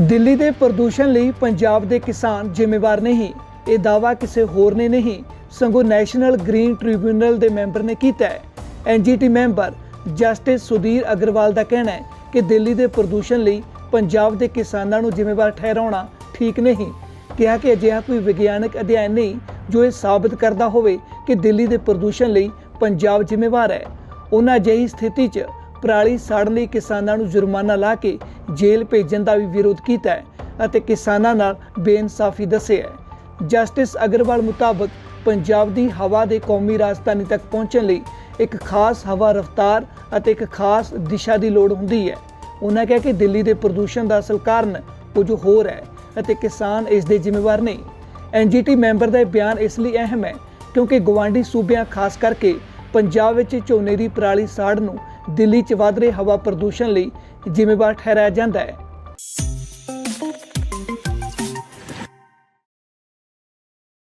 ਦਿੱਲੀ ਦੇ ਪ੍ਰਦੂਸ਼ਣ ਲਈ ਪੰਜਾਬ ਦੇ ਕਿਸਾਨ ਜ਼ਿੰਮੇਵਾਰ ਨਹੀਂ। ਇਹ ਦਾਅਵਾ ਕਿਸੇ ਹੋਰ ਨੇ ਨਹੀਂ ਸਗੋਂ ਨੈਸ਼ਨਲ ਗ੍ਰੀਨ ਟ੍ਰਿਬਿਊਨਲ ਦੇ ਮੈਂਬਰ ਨੇ ਕੀਤਾ ਹੈ। NGT member justice Sudhir Agarwal ਦਾ ਕਹਿਣਾ ਹੈ ਕਿ ਦਿੱਲੀ ਦੇ ਪ੍ਰਦੂਸ਼ਣ ਲਈ ਪੰਜਾਬ ਦੇ ਕਿਸਾਨਾਂ ਨੂੰ ਜ਼ਿੰਮੇਵਾਰ ਠਹਿਰਾਉਣਾ ਠੀਕ ਨਹੀਂ। ਕਿਹਾ ਕਿ ਅਜਿਹਾ ਕੋਈ ਵਿਗਿਆਨਕ ਅਧਿਐਨ ਨਹੀਂ, ਜੋ ਇਹ ਸਾਬਤ ਕਰਦਾ ਹੋਵੇ ਕਿ ਦਿੱਲੀ ਦੇ ਪ੍ਰਦੂਸ਼ਣ ਲਈ ਪੰਜਾਬ ਜ਼ਿੰਮੇਵਾਰ ਹੈ। ਉਹਨਾਂ ਅਜਿਹੀ ਸਥਿਤੀ 'ਚ ਪਰਾਲੀ ਸਾੜਨ ਲਈ ਕਿਸਾਨਾਂ ਨੂੰ ਜੁਰਮਾਨਾ ਲਾ ਕੇ ਜੇਲ੍ਹ ਭੇਜਣ ਦਾ ਵੀ ਵਿਰੋਧ ਕੀਤਾ ਹੈ ਅਤੇ ਕਿਸਾਨਾਂ ਨਾਲ ਬੇਇਨਸਾਫੀ ਦੱਸਿਆ ਹੈ। ਜਸਟਿਸ ਅਗਰਵਾਲ ਮੁਤਾਬਕ ਪੰਜਾਬ ਦੀ ਹਵਾ ਦੇ ਕੌਮੀ ਰਾਜਧਾਨੀ ਤੱਕ ਪਹੁੰਚਣ ਲਈ ਇੱਕ ਖਾਸ ਹਵਾ ਰਫ਼ਤਾਰ ਅਤੇ ਇੱਕ ਖਾਸ ਦਿਸ਼ਾ ਦੀ ਲੋੜ ਹੁੰਦੀ ਹੈ। ਉਹਨਾਂ ਕਿਹਾ ਕਿ ਦਿੱਲੀ ਦੇ ਪ੍ਰਦੂਸ਼ਣ ਦਾ ਅਸਲ ਕਾਰਨ ਕੁਝ ਹੋਰ ਹੈ ਅਤੇ ਕਿਸਾਨ ਇਸ ਦੇ ਜ਼ਿੰਮੇਵਾਰ ਨਹੀਂ। ਐਨਜੀਟੀ ਮੈਂਬਰ ਦਾ ਇਹ ਬਿਆਨ ਇਸ ਲਈ ਅਹਿਮ ਹੈ ਕਿਉਂਕਿ ਗਵਾਂਢੀ ਸੂਬਿਆਂ ਖਾਸ ਕਰਕੇ ਪੰਜਾਬ ਵਿੱਚ ਝੋਨੇ ਦੀ ਪਰਾਲੀ ਸਾੜ ਨੂੰ ਦਿੱਲੀ 'ਚ ਵਧ ਰਹੇ ਹਵਾ ਪ੍ਰਦੂਸ਼ਣ ਲਈ ਜ਼ਿੰਮੇਵਾਰ ਠਹਿਰਾਇਆ ਜਾਂਦਾ ਹੈ।